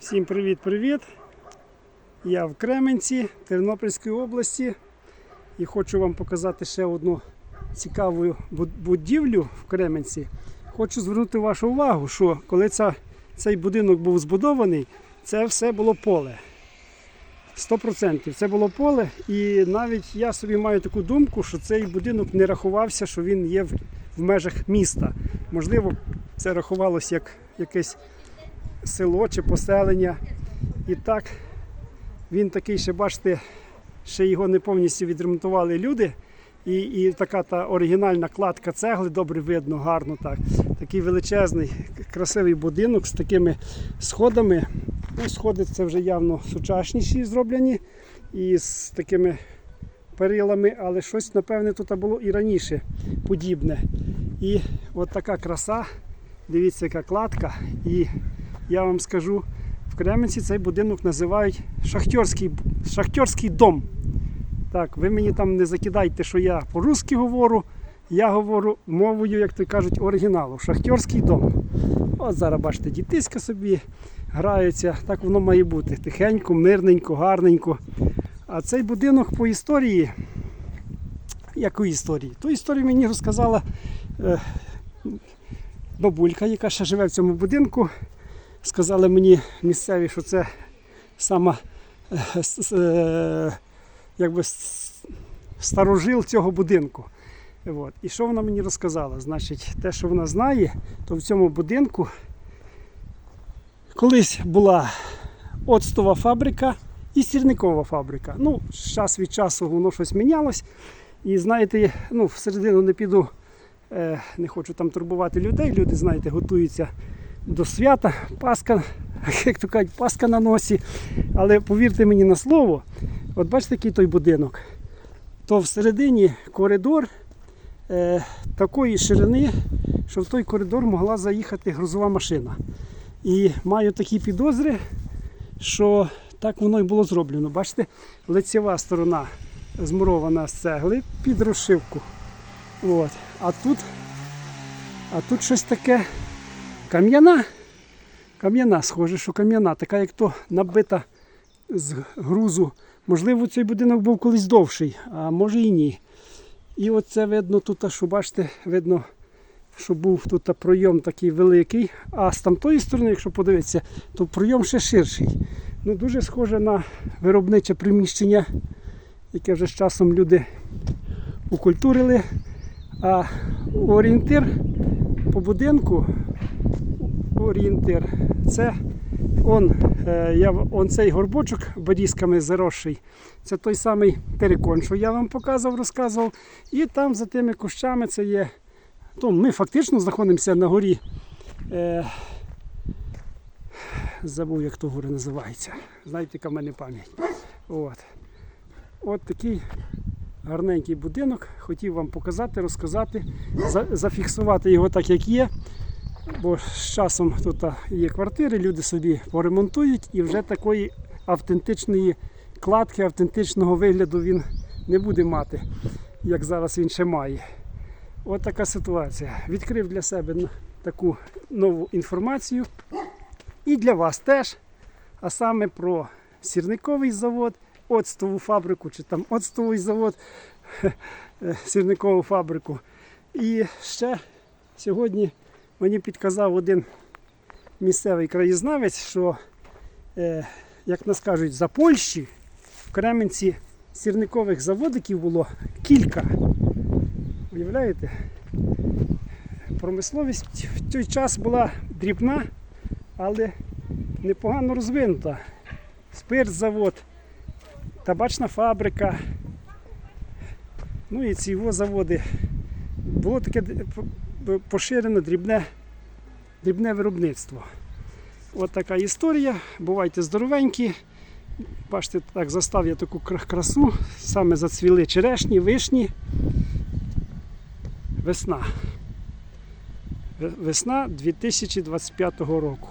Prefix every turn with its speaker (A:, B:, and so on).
A: Всім привіт-привіт! Я в Кременці Тернопільської області і хочу вам показати ще одну цікаву будівлю в Кременці. Хочу звернути вашу увагу, що коли ця, цей будинок був збудований, це все було поле. 100% це було поле, і навіть я собі маю таку думку, що цей будинок не рахувався, що він є в, в межах міста. Можливо, це рахувалось як якесь село чи поселення. І так він такий, ще бачите, ще його не повністю відремонтували люди. І, і така та оригінальна кладка цегли, добре видно, гарно так. Такий величезний, красивий будинок з такими сходами. Ну, сходи це вже явно сучасніші зроблені і з такими перилами, але щось, напевне, тут було і раніше подібне. І от така краса. Дивіться, яка кладка. І я вам скажу, в Кременці цей будинок називають шахтерський, шахтерський дом. Так, ви мені там не закидайте, що я по-русски говорю. Я говорю мовою, як то кажуть, оригіналу. Шахтерський дом. От зараз бачите, дітиська собі граються. Так воно має бути. Тихенько, мирненько, гарненько. А цей будинок по історії. Якої історії? Ту історію мені розказала е, бабулька, яка ще живе в цьому будинку. Сказали мені місцеві, що це сама е, е, якби старожил цього будинку. От. І що вона мені розказала? Значить, те, що вона знає, то в цьому будинку колись була оцтова фабрика і сірникова фабрика. Ну, час від часу воно щось мінялось. І знаєте, ну, всередину не піду, е, не хочу там турбувати людей. Люди, знаєте, готуються до свята, Пасха, як то кажуть, Пасха на носі. Але повірте мені на слово, от бачите, який той будинок, то всередині коридор е, такої ширини, що в той коридор могла заїхати грузова машина. І маю такі підозри, що так воно і було зроблено. Бачите, лицева сторона змурована з цегли під розшивку. От. А тут, а тут щось таке кам'яна. Кам'яна, схоже, що кам'яна, така як то набита з грузу. Можливо, цей будинок був колись довший, а може і ні. І оце видно тут, що бачите, видно, що був тут пройом такий великий. А з тамтої сторони, якщо подивитися, то пройом ще ширший. Ну, дуже схоже на виробниче приміщення, яке вже з часом люди укультурили. А орієнтир по будинку, орієнтир, це он, е, я, он цей горбочок борізками заросший. Це той самий терикон, що я вам показував, розказував. І там за тими кущами це є. То ми фактично знаходимося на горі. Е, забув, як то гора називається. Знаєте, яка в мене пам'ять. От. От такий гарненький будинок. Хотів вам показати, розказати, за- зафіксувати його так, як є. Бо з часом тут є квартири, люди собі поремонтують і вже такої автентичної кладки, автентичного вигляду він не буде мати, як зараз він ще має. От така ситуація. Відкрив для себе таку нову інформацію. І для вас теж. А саме про сірниковий завод, оцтову фабрику, чи там оцтовий завод, е, сірникову фабрику. І ще сьогодні мені підказав один місцевий краєзнавець, що, е, як нас кажуть, за Польщі в Кременці сірникових заводиків було кілька. Уявляєте? Промисловість в той час була дрібна, але непогано розвинута. Спиртзавод, табачна фабрика. Ну і ці його заводи. Було таке поширене дрібне, дрібне виробництво. От така історія. Бувайте здоровенькі. Бачите, так застав я таку красу. Саме зацвіли черешні, вишні. Весна. Весна 2025 року.